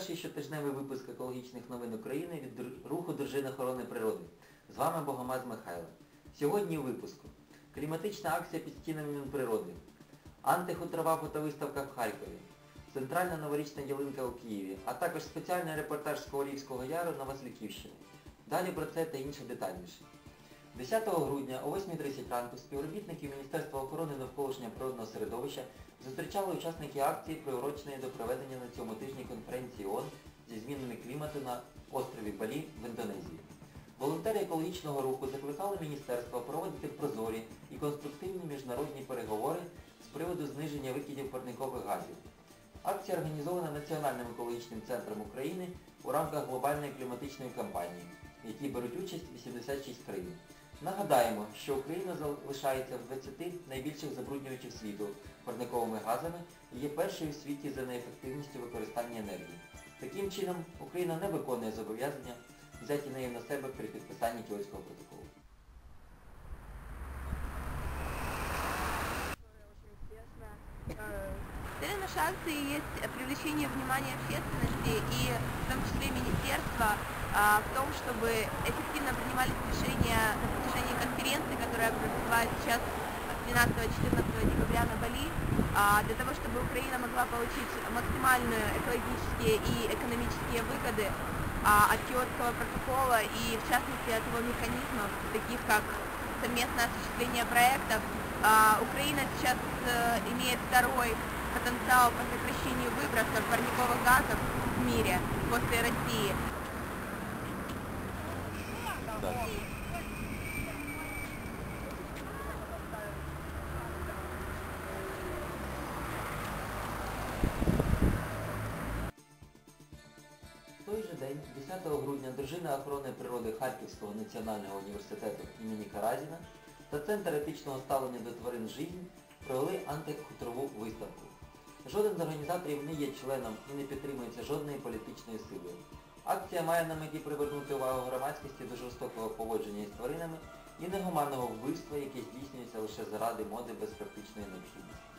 перший щотижневий випуск екологічних новин України від руху Дружин охорони природи. З вами Богомаз Михайло. Сьогодні у випуску. Кліматична акція під стінами Мінприроди. Антихутрова фотовиставка в Харкові. Центральна новорічна ялинка у Києві, а також спеціальний репортаж з Ковалівського яру на Васильківщині. Далі про це та інше детальніше. 10 грудня о 8.30 ранку співробітники Міністерства охорони навколишнього природного середовища зустрічали учасники акції, приуроченої до проведення на цьому тижні конференції ООН зі змінами клімату на острові Балі в Індонезії. Волонтери екологічного руху закликали міністерство проводити прозорі і конструктивні міжнародні переговори з приводу зниження викидів парникових газів. Акція організована Національним екологічним центром України у рамках глобальної кліматичної кампанії, в якій беруть участь 86 країн. Нагадаємо, що Україна залишається в 20 найбільших забруднювачів світу парниковими газами і є першою в світі за неефективністю використання енергії. Таким чином, Україна не виконує зобов'язання, взяті нею на себе при підписанні Кіотського протоколу. Целью нашей акции есть привлечение внимания общественности и в том числе министерства в том, чтобы эффективно принимались решения на протяжении конференции, которая продлевает сейчас 13-14 декабря на Бали, а, для того, чтобы Украина могла получить максимальные экологические и экономические выгоды а, от Киотского протокола и в частности от его механизмов, таких как совместное осуществление проектов. А, Украина сейчас э, имеет второй потенциал по сокращению выбросов парниковых газов в мире после России. Той же день, 10 грудня, Дружина охорони природи Харківського національного університету імені Каразіна та Центр етичного ставлення до тварин «Жизнь» провели антихутрову виставку. Жоден з організаторів не є членом і не підтримується жодної політичної сили. Акція має на меті привернути увагу громадськості до жорстокого поводження із тваринами і негуманного вбивства, яке здійснюється лише заради моди без практичної необхідності.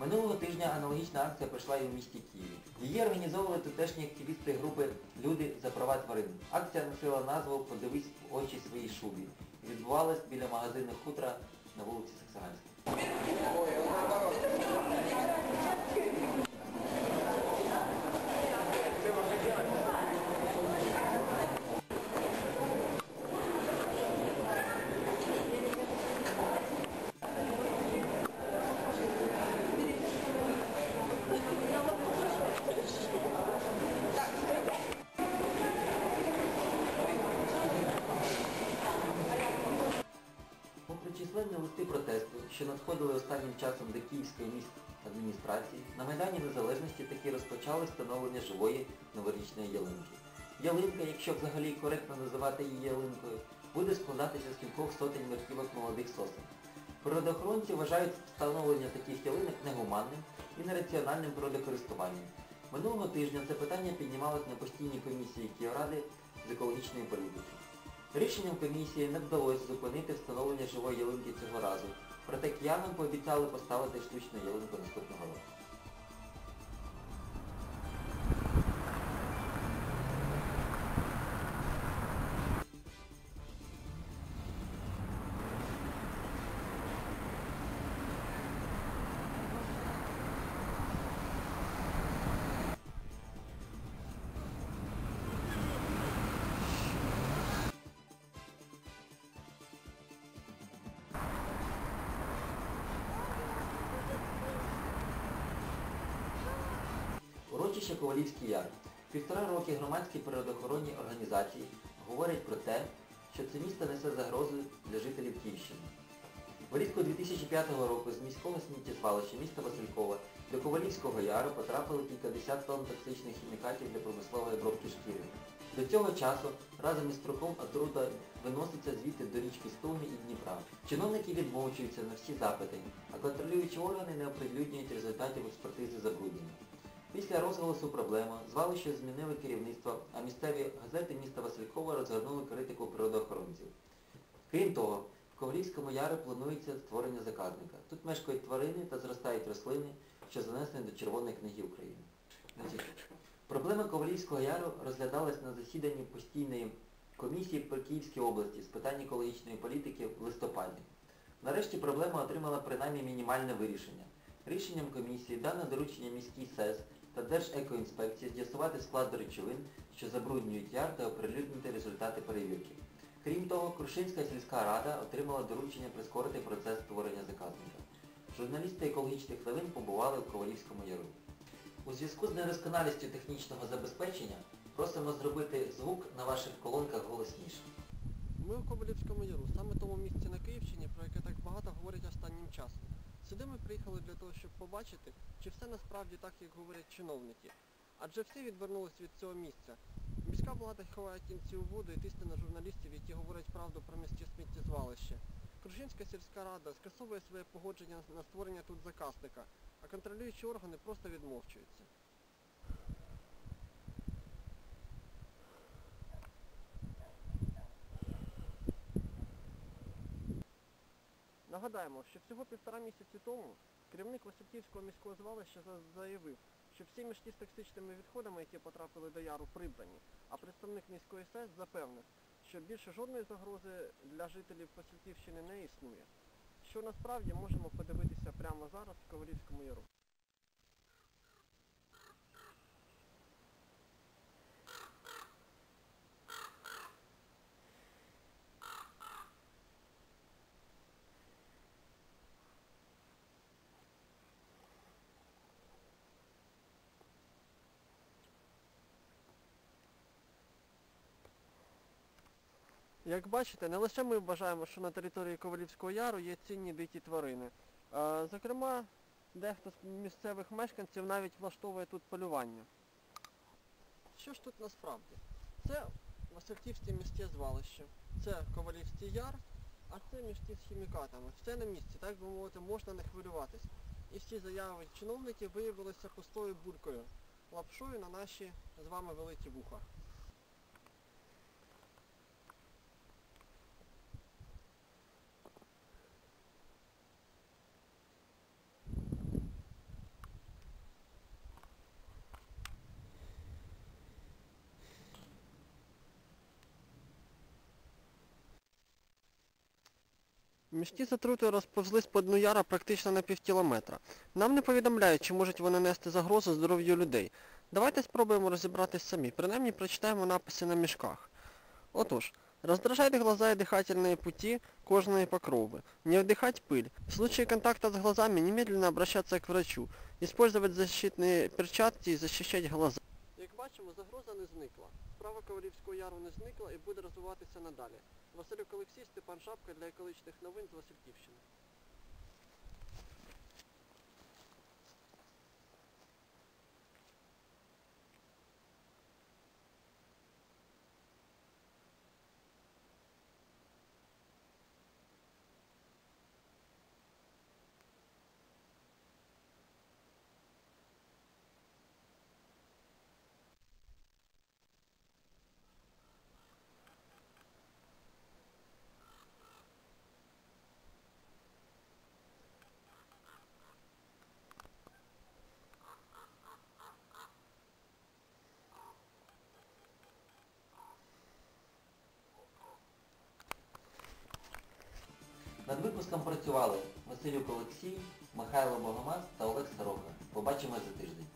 Минулого тижня аналогічна акція пройшла і в місті Києві. Її організовували тутешні активісти групи Люди за права тварин. Акція носила назву Подивись в очі своїй шубі відбувалась біля магазину хутра на вулиці Саксаганській. Листи протесту, що надходили останнім часом до Київської міськадміністрації, на Майдані Незалежності таки розпочали встановлення живої новорічної ялинки. Ялинка, якщо взагалі коректно називати її ялинкою, буде складатися з кількох сотень верхівок молодих сосен. Природоохоронці вважають встановлення таких ялинок негуманним і нераціональним природокористуванням. Минулого тижня це питання піднімалось на постійній комісії Київради з екологічної політики. Рішенням комісії не вдалося зупинити встановлення живої ялинки цього разу, проте киянам пообіцяли поставити штучну ялинку наступного року. Урочище Ковалівський Яр. Півтора роки громадські природоохоронні організації говорять про те, що це місто несе загрозу для жителів Київщини. Влітку 2005 року з міського сміттєзвалища міста Василькова до Ковалівського яру потрапили кількадесят тонн токсичних хімікатів для промислової обробки шкіри. До цього часу разом із трупом отрута виноситься звідти до річки Стугни і Дніпра. Чиновники відмовчуються на всі запити, а контролюючі органи не оприлюднюють результатів експертизи забруднення. Після розголосу проблеми звалище змінили керівництво, а місцеві газети міста Василькова розгорнули критику природоохоронців. Крім того, в Ковалівському ярі планується створення заказника. Тут мешкають тварини та зростають рослини, що занесені до Червоної книги України. Значить, Проблеми Ковалівського яру розглядались на засіданні постійної комісії по Київській області з питань екологічної політики в листопаді. Нарешті проблема отримала принаймні мінімальне вирішення. Рішенням комісії дано доручення міській СЕС та Держекоінспекції з'ясувати склад речовин, що забруднюють яр та оприлюднити результати перевірки. Крім того, Крушинська сільська рада отримала доручення прискорити процес створення заказника. Журналісти екологічних новин побували в Ковалівському яру. У зв'язку з недосконалістю технічного забезпечення просимо зробити звук на ваших колонках голосніше. Ми у Кобилівському яру, саме тому місці на Київщині, про яке так багато говорять останнім часом. Сюди ми приїхали для того, щоб побачити, чи все насправді так, як говорять чиновники. Адже всі відвернулись від цього місця. Міська влада ховає кінці у воду і тисне на журналістів, які говорять правду про міське сміттєзвалище. Крушинська сільська рада скасовує своє погодження на створення тут заказника, а контролюючі органи просто відмовчуються. Нагадаємо, що всього півтора місяці тому керівник Васильківського міського звалища заявив, що всі мішки з токсичними відходами, які потрапили до яру, прибрані, а представник міської СЕС запевнив, що більше жодної загрози для жителів Васильківщини не існує. Що насправді можемо подивитися прямо зараз в Ковалівському яру. Як бачите, не лише ми вважаємо, що на території Ковалівського яру є цінні дикі тварини. Зокрема, дехто з місцевих мешканців навіть влаштовує тут полювання. Що ж тут насправді? Це Васильківське міське звалище, це Ковалівський яр, а це мішки з хімікатами. Все на місці, так би мовити, можна не хвилюватись. І всі заяви чиновників виявилися пустою буркою, лапшою на наші з вами великі вуха. Мішки з отрутою розповзлись по дну яра практично на півкілометра. Нам не повідомляють, чи можуть вони нести загрозу здоров'ю людей. Давайте спробуємо розібратись самі, принаймні прочитаємо написи на мішках. Отож, раздражает глаза и дыхательные пути кожные покровы. Не вдыхать пыль. В случае контакта с глазами немедленно обращаться к врачу. Использовать защитные перчатки и защищать глаза. Як бачимо, загроза не зникла. Справа Ковалівського яру не зникла і буде розвиватися надалі. Василюк Олексій, Степан Шапка для екологічних новин з Васильківщини. Випуском працювали Василюк Олексій, Михайло Богомаз та Олег Сорока. Побачимось за тиждень.